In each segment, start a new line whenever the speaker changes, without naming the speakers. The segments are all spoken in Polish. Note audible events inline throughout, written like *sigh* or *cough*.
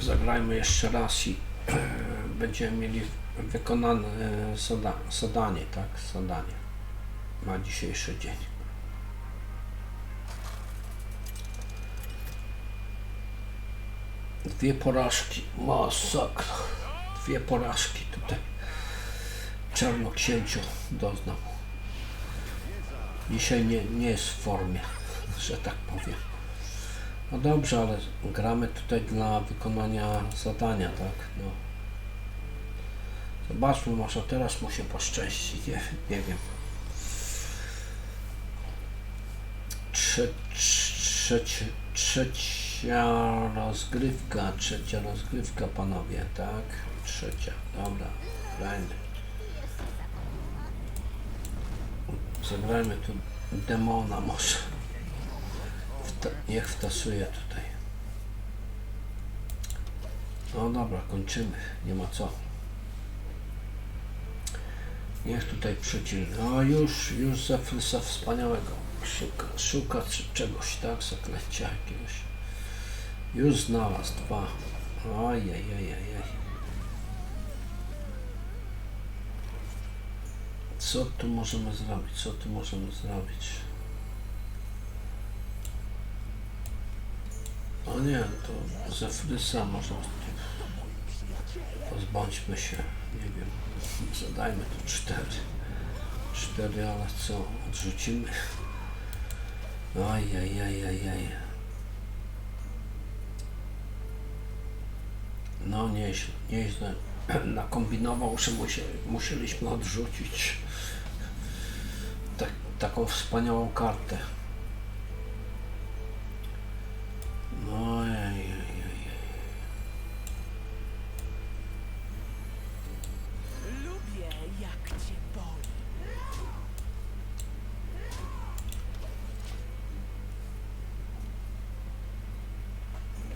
Zagrajmy jeszcze raz i będziemy mieli wykonane zada zadanie, tak? Zadanie na dzisiejszy dzień. Dwie porażki, masakra. Dwie porażki tutaj. Czarnoksięciu doznał. Dzisiaj nie, nie jest w formie, że tak powiem. No dobrze, ale gramy tutaj dla wykonania zadania, tak? No. Zobaczmy, może teraz mu się poszczęści, nie, nie wiem. Trze, trzecie, trzecia rozgrywka, trzecia rozgrywka, panowie, tak? Trzecia, dobra, fajnie. Zagrajmy tu demona może. Niech wtasuje tutaj. No dobra, kończymy. Nie ma co. Niech tutaj przyciągnie. No już, już za frysa wspaniałego. Szuka, szuka czegoś, tak? Zaklęcia jakiegoś. Już znalazł dwa. Ojej, Co tu możemy zrobić? Co tu możemy zrobić? O nie, to ze frysa może pozbądźmy się, nie wiem, zadajmy tu cztery. Cztery, ale co, odrzucimy? Ajajajajaj. No nieźle, nieźle. *clears throat* Nakombinował, że musie, musieliśmy odrzucić tak, taką wspaniałą kartę.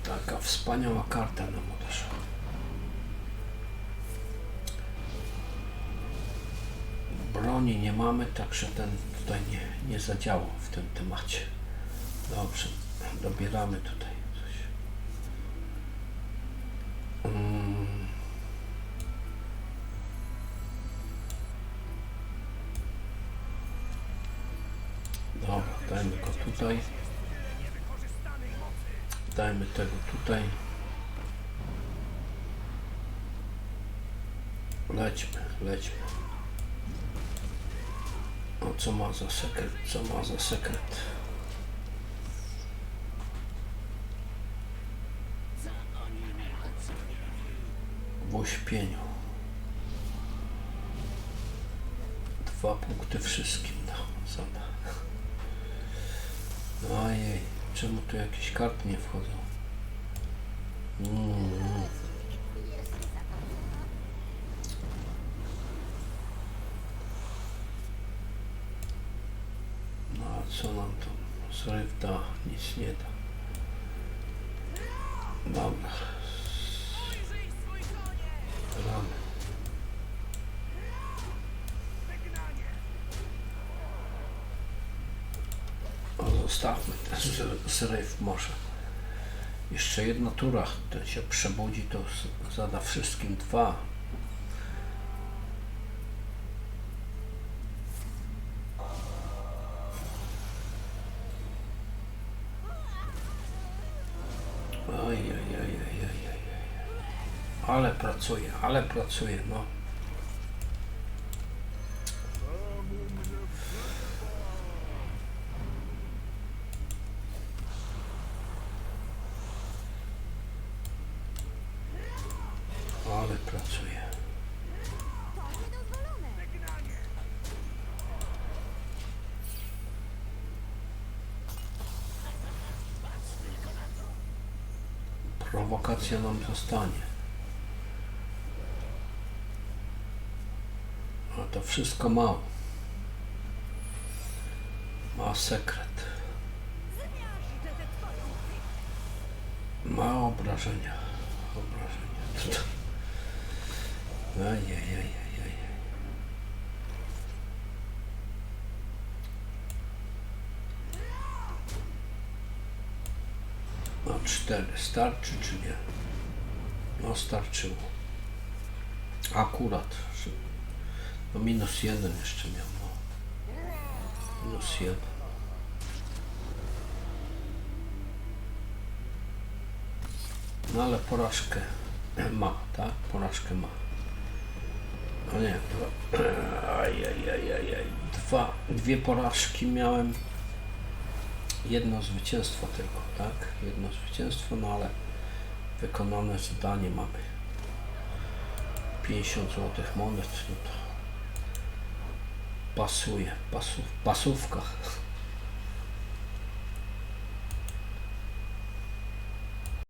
Taka wspaniała karta nam odeszła. Broni nie mamy, także ten tutaj nie, nie zadziałał w tym temacie. Dobrze, dobieramy tutaj coś. Mm. Dobra, dajmy go tutaj. Dajmy tego tutaj. Lećmy, lećmy. O, co ma za sekret? Co ma za sekret? W uśpieniu. Dwa punkty wszystkim. No, zobacz. Ojej, czemu tu jakieś karty nie wchodzą? Mm. No a co nam to zryw da? Nic nie da. Dobra. O, zostawmy ten zryw może. Jeszcze jedna tura, ten się przebudzi, to zada wszystkim dwa. Oj, oj, oj, oj, oj, oj. Ale pracuje, ale pracuje, no. Ale pracuje. Prowokacja nam zostanie. A to wszystko mało. Ma sekret. Ma obrażenia. Obrażenia. Ajajajajaj. No cztery. Starczy czy nie? No starczyło. Akurat. No minus jeden jeszcze miał. No. Minus jeden. No ale porażkę *clears throat* ma, tak? Porażkę ma. No nie, ajajajajaj, dwa, dwie porażki miałem. Jedno zwycięstwo tylko, tak? Jedno zwycięstwo, no ale wykonane zadanie mamy. 50 złotych monet, no to pasuje, pasów, pasówka.